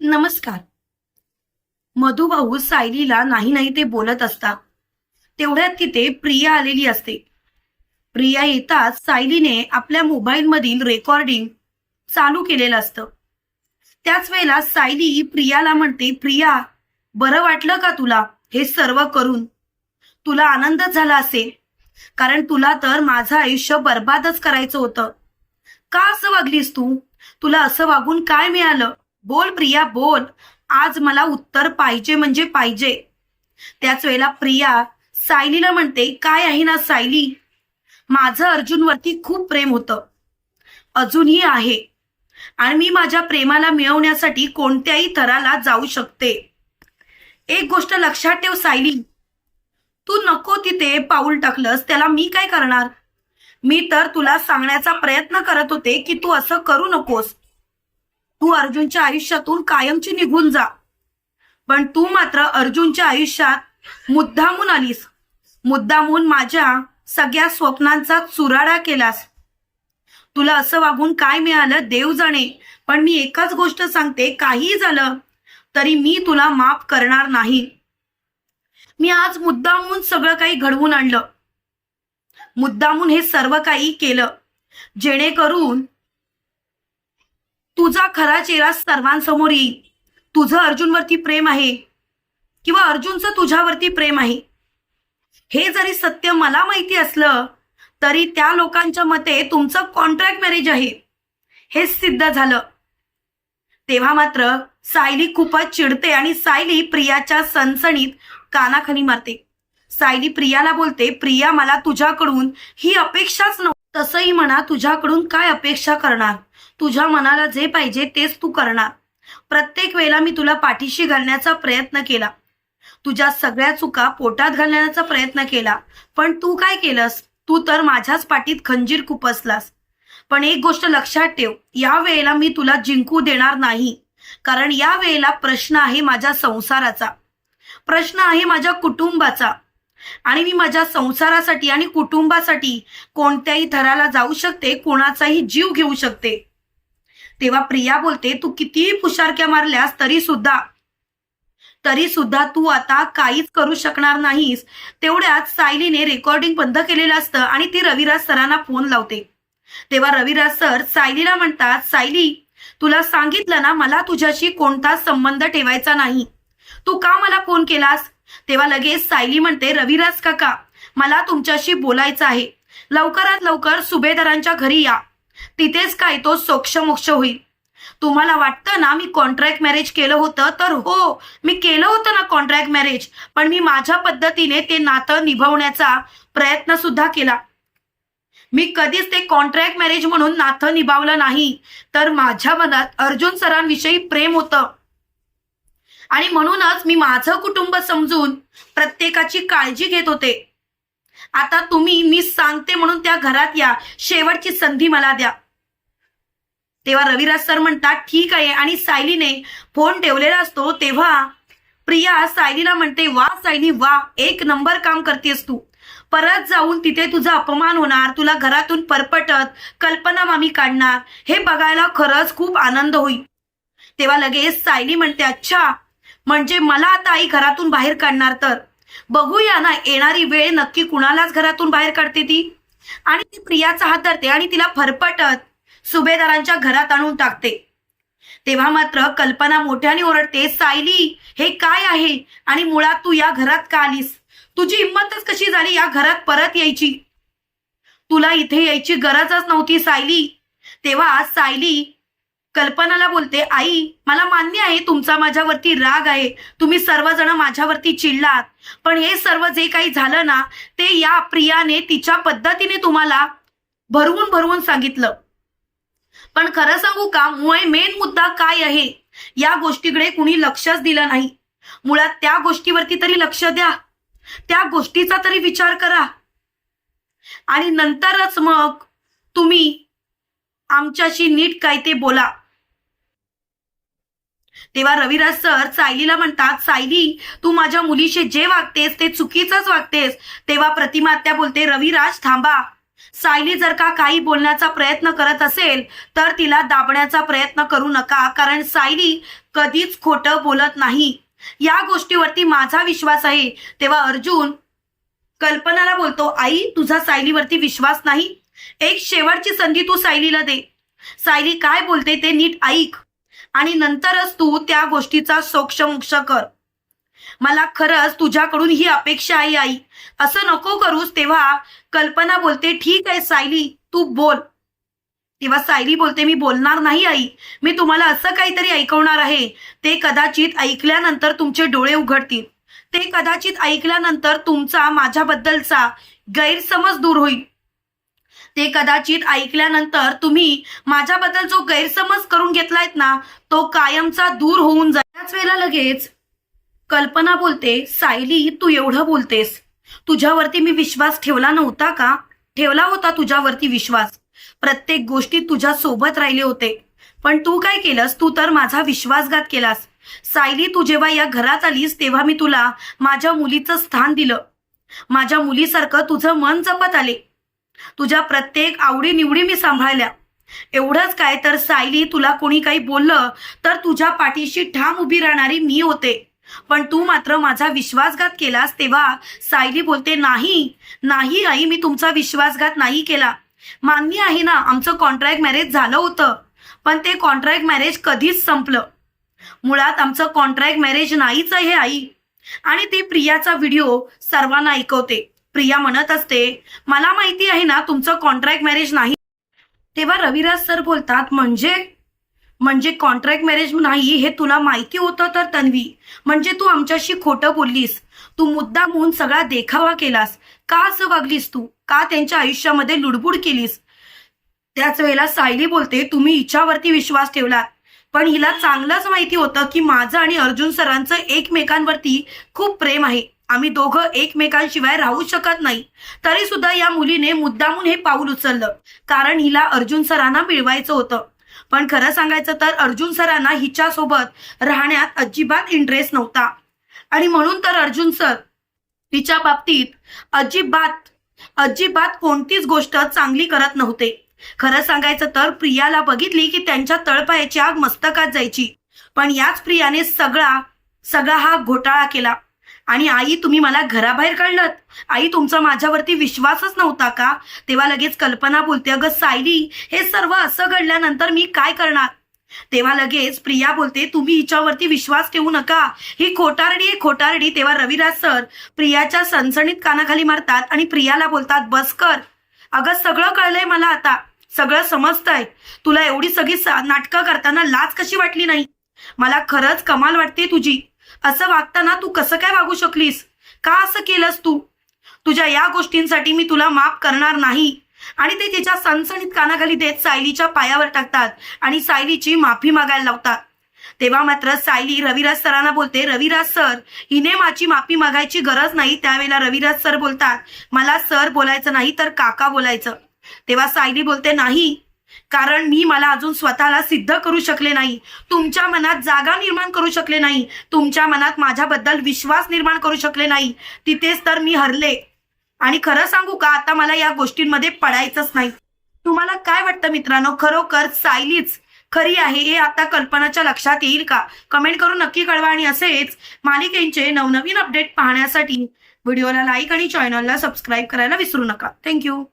नमस्कार. मधुभाऊ सायलीला नाही नाही ते बोलत असता. तेवढ्यात तिथे प्रिया आलेली असते. प्रिया येताच सायलीने आपल्या मोबाईलमधील रेकॉर्डिंग चालू केलेलं असतं. त्याच वेळेला सायली प्रियाला म्हणते प्रिया बरं वाटलं का तुला? हे सर्व करून. तुला आनंदच झाला असेल. कारण तुला तर माझं आयुष्य बर्बादच करायचं होतं. का असं वागलीस तू? तुला असं वागून काय मिळालं? बोल प्रिया बोल. आज मला उत्तर पाहिजे म्हणजे पाहिजे. त्याच वेळेला प्रिया सायलीला म्हणते काय आहे ना सायली? माझं अर्जुनवरती खूप प्रेम होतं. अजूनही आहे. आणि मी माझ्या प्रेमाला मिळवण्यासाठी कोणत्याही थराला जाऊ शकते. एक गोष्ट लक्षात ठेव सायली. तू नको तिथे पाऊल टाकलंस. त्याला मी काय करणार? मी तर तुला सांगण्याचा प्रयत्न करत होते की तू असं करू नकोस. तू अर्जुनच्या आयुष्यातून कायमची निघून जा. पण तू मात्र अर्जुनच्या आयुष्यात मुद्दामून आलीस. मुद्दामून माझ्या सगळ्या स्वप्नांचा चुराडा केलास. तुला असं वागून काय मिळालं देव जाणे पण मी एकच गोष्ट सांगते काही झालं तरी मी तुला माफ करणार नाही. मी आज मुद्दामून सगळं काही घडवून आणलं. मुद्दामून हे सर्व काही केलं. जेणेकरून तुझा खरा चेहरा सर्वांसमोर येईल. तुझं अर्जुनवरती प्रेम आहे. किंवा अर्जुनचं तुझ्यावरती प्रेम आहे. हे जरी सत्य मला माहिती असलं तरी त्या लोकांच्या मते तुमचं कॉन्ट्रॅक्ट मॅरेज आहे. हे सिद्ध झालं. तेव्हा मात्र सायली खूपच चिडते आणि सायली प्रियाच्या सणसणीत कानाखाली मारते. सायली प्रियाला बोलते प्रिया मला तुझ्याकडून ही अपेक्षाच नव्हती. तसंही म्हणा तुझ्याकडून काय अपेक्षा करणार? तुझ्या मनाला जे पाहिजे तेच तू करणार. प्रत्येक वेळेला मी तुला पाठीशी घालण्याचा प्रयत्न केला. तुझ्या सगळ्या चुका पोटात घालण्याचा प्रयत्न केला. पण तू काय केलंस? तू तर माझ्याच पाठीत खंजीर खुपसलास पण एक गोष्ट लक्षात ठेव या वेळेला मी तुला जिंकू देणार नाही. कारण या वेळेला प्रश्न आहे माझ्या संसाराचा. प्रश्न आहे माझ्या कुटुंबाचा. आणि मी माझ्या संसारासाठी आणि कुटुंबासाठी कोणत्याही थराला जाऊ शकते कोणाचाही जीव घेऊ शकते. तेव्हा प्रिया बोलते तू कितीही पुशारक्या मारल्यास तरी सुद्धा तरी सुद्धा तू आता काहीच करू शकणार नाहीस. तेवढ्यात सायलीने रेकॉर्डिंग बंद केलेलं असतं आणि ती रविराज सरांना फोन लावते. तेव्हा रविराज सर सायलीला म्हणतात सायली तुला सांगितलं ना मला तुझ्याशी कोणताच संबंध ठेवायचा नाही. तू का मला फोन केलास? तेव्हा लगेच सायली म्हणते रविराज काका मला तुमच्याशी बोलायचं आहे. लवकरात लवकर सुभेदारांच्या घरी या. तिथेच काय तो सोक्षमोक्ष होईल. तुम्हाला वाटतं ना मी कॉन्ट्रॅक्ट मॅरेज केलं होतं? तर हो मी केलं होतं ना कॉन्ट्रॅक्ट मॅरेज पण मी माझ्या पद्धतीने ते नातं निभावण्याचा प्रयत्न सुद्धा केला. मी कधीच ते कॉन्ट्रॅक्ट मॅरेज म्हणून नातं निभावलं नाही. तर माझ्या मनात अर्जुन सरांविषयी प्रेम होतं. आणि म्हणूनच मी माझं कुटुंब समजून प्रत्येकाची काळजी घेत होते. आता तुम्ही मी सांगते म्हणून त्या घरात या. शेवटची संधी मला द्या. तेव्हा रविराज सर म्हणतात ठीक आहे. आणि सायलीने फोन ठेवलेला असतो तेव्हा प्रिया सायलीला म्हणते वा सायली वा एक नंबर काम करतेस तू. परत जाऊन तिथे तुझा अपमान होणार तुला घरातून परपटत कल्पना मामी काढणार. हे बघायला खरंच खूप आनंद होईल. तेव्हा लगेच सायली म्हणते अच्छा म्हणजे मला आता आई घरातून बाहेर काढणार तर? बघूया ना येणारी वेळ नक्की कुणालाच घरातून बाहेर काढते ती? आणि ती प्रियाचा हात धरते आणि तिला फरफटत सुभेदारांच्या घरात आणून टाकते. तेव्हा मात्र कल्पना मोठ्याने ओरडते सायली हे काय आहे? आणि मुळात तू या घरात का आलीस? तुझी हिंमतच कशी झाली या घरात परत यायची? तुला इथे यायची गरजच नव्हती सायली. तेव्हा सायली कल्पनाला बोलते आई मला मान्य आहे तुमचा माझ्यावरती राग आहे. तुम्ही सर्वजण माझ्यावरती चिडलात. पण हे सर्व जे काही झालं ना ते या प्रियाने तिच्या पद्धतीने तुम्हाला भरवून भरवून सांगितलं. पण खरं सांगू का मुळे मेन मुद्दा काय आहे? या गोष्टीकडे कुणी लक्षच दिलं नाही. मुळात त्या गोष्टीवरती तरी लक्ष द्या. त्या गोष्टीचा तरी विचार करा. आणि नंतरच मग तुम्ही आमच्याशी नीट काय ते बोला. तेव्हा रविराज सर सायलीला म्हणतात सायली तू माझ्या मुलीशी जे वागतेस ते चुकीचंच वागतेस. तेव्हा प्रतिमा त्या बोलते रविराज थांबा. सायली जर का काही बोलण्याचा प्रयत्न करत असेल तर तिला दाबण्याचा प्रयत्न करू नका कारण सायली कधीच खोटं बोलत नाही. या गोष्टीवरती माझा विश्वास आहे. तेव्हा अर्जुन कल्पनाला बोलतो आई तुझा सायलीवरती विश्वास नाही. एक शेवटची संधी तू सायलीला दे. सायली काय बोलते ते नीट ऐक. आणि नंतरच तू त्या गोष्टीचा सोक्षमोक्ष कर. मला खरंच तुझ्याकडून ही अपेक्षा आहे आई. असं नको करूस तेव्हा. कल्पना बोलते ठीक आहे सायली तू बोल. तेव्हा सायली बोलते मी बोलणार नाही आई. मी तुम्हाला असं काहीतरी ऐकवणार आहे. ते कदाचित ऐकल्यानंतर तुमचे डोळे उघडतील. ते कदाचित ऐकल्यानंतर तुमचा माझ्याबद्दलचा गैरसमज दूर होईल. ते कदाचित ऐकल्यानंतर तुम्ही माझ्याबद्दल जो गैरसमज करून घेतलायत ना तो कायमचा दूर होऊन जाईल. त्याच वेळेला लगेच कल्पना बोलते सायली तू एवढं बोलतेस. तुझ्यावरती मी विश्वास ठेवला नव्हता का? ठेवला होता तुझ्यावरती विश्वास. प्रत्येक गोष्टी तुझ्या सोबत राहिले होते. पण तू काय केलंस? तू तर माझा विश्वासघात केलास. सायली तू जेव्हा या घरात आलीस तेव्हा मी तुला माझ्या मुलीचं स्थान दिलं. माझ्या मुलीसारखं तुझं मन जपत आले. तुझ्या प्रत्येक आवडी निवडी मी सांभाळल्या. एवढंच काय तर सायली तुला कोणी काही बोललं तर तुझ्या पाठीशी ठाम उभी राहणारी मी होते. पण तू मात्र माझा विश्वासघात केलास तेव्हा सायली बोलते नाही नाही आई मी तुमचा विश्वासघात नाही केला. मान्य आहे ना आमचं कॉन्ट्रॅक्ट मॅरेज झालं होतं पण ते कॉन्ट्रॅक्ट मॅरेज कधीच संपलं. मुळात आमचं कॉन्ट्रॅक्ट मॅरेज नाहीच आहे आई. आणि ती प्रियाचा व्हिडिओ सर्वांना ऐकवते. प्रिया म्हणत असते मला माहिती आहे ना तुमचं कॉन्ट्रॅक्ट मॅरेज नाही. तेव्हा रविराज सर बोलतात म्हणजे? म्हणजे कॉन्ट्रॅक्ट मॅरेज नाही हे तुला माहिती होतं तर तन्वी म्हणजे तू आमच्याशी खोटं बोललीस. तू मुद्दा म्हणून सगळा देखावा केलास. का असं वागलीस तू? का त्यांच्या आयुष्यामध्ये लुडबुड केलीस? त्याच वेळेला सायली बोलते तुम्ही हिच्यावरती विश्वास ठेवलात पण हिला चांगलंच माहिती होतं की माझं आणि अर्जुन सरांचं एकमेकांवरती खूप प्रेम आहे. आम्ही दोघं एकमेकांशिवाय राहू शकत नाही. तरी सुद्धा या मुलीने मुद्दामून हे पाऊल उचललं. कारण हिला अर्जुन सरांना मिळवायचं होतं. पण खरं सांगायचं तर अर्जुन सरांना हिच्यासोबत राहण्यात अजिबात इंटरेस्ट नव्हता. आणि म्हणून तर अर्जुन सर तिच्या बाबतीत अजिबात अजिबात कोणतीच गोष्ट चांगली करत नव्हते. खरं सांगायचं तर प्रियाला बघितली की त्यांच्या तळपायाची आग मस्तकात जायची. पण याच प्रियाने सगळा सगळा हा घोटाळा केला. आणि आई तुम्ही मला घराबाहेर काढलात. आई तुमचा माझ्यावरती विश्वासच नव्हता का? तेव्हा लगेच कल्पना बोलते अगं सायली हे सर्व असं घडल्यानंतर मी काय करणार? तेव्हा लगेच प्रिया बोलते तुम्ही हिच्यावरती विश्वास ठेवू नका. ही खोटारडी आहे खोटारडी. तेव्हा रविराज सर प्रियाच्या सणसणीत कानाखाली मारतात आणि प्रियाला बोलतात बस कर. अगं सगळं कळलंय मला आता. सगळं समजतंय. तुला एवढी सगळी नाटकं करताना लाच कशी वाटली नाही? मला खरंच कमाल वाटते तुझी. असं वागताना तू कसं काय वागू शकलीस? का असं केलंस तू? तुझ्या या गोष्टींसाठी मी तुला माफ करणार नाही. आणि ते तिच्या सणसणीत कानाखाली देत सायलीच्या पायावर टाकतात आणि सायलीची माफी मागायला लावतात. तेव्हा मात्र सायली रविराज सरांना बोलते रविराज सर हिने माझी माफी मागायची गरज नाही. त्यावेळेला रविराज सर बोलतात मला सर बोलायचं नाही तर काका बोलायचं. तेव्हा सायली बोलते नाही कारण मी मला अजून स्वतःला सिद्ध करू शकले नाही. तुमच्या मनात जागा निर्माण करू शकले नाही. तुमच्या मनात माझ्याबद्दल विश्वास निर्माण करू शकले नाही. तिथेच तर मी हरले. आणि खरं सांगू का आता मला या गोष्टींमध्ये पडायचंच नाही. तुम्हाला काय वाटतं मित्रांनो? खरोखर सायलीच खरी आहे हे आता कल्पनाच्या लक्षात येईल का? कमेंट करून नक्की कळवा आणि असेच मालिकेंचे नवनवीन अपडेट पाहण्यासाठी व्हिडिओला लाईक आणि चॅनलला सबस्क्राईब करायला विसरू नका. थँक्यू.